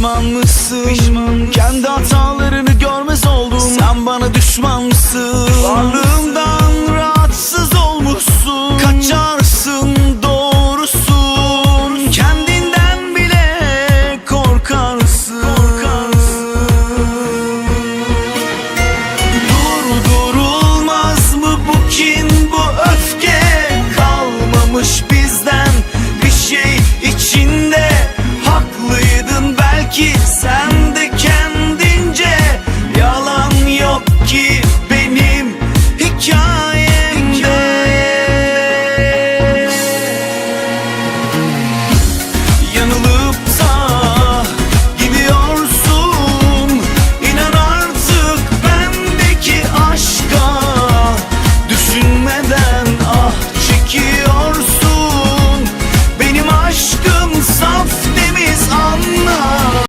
Pişman mısın? Kendi hatalarını görmez oldum. Sen bana düşman mısın? Varlığımdan rahatsız olmuşsun. Kaçarsın doğrusun. Kendinden bile korkarsın. Durdurulmaz mı bu kin bu öfke? Kalmamış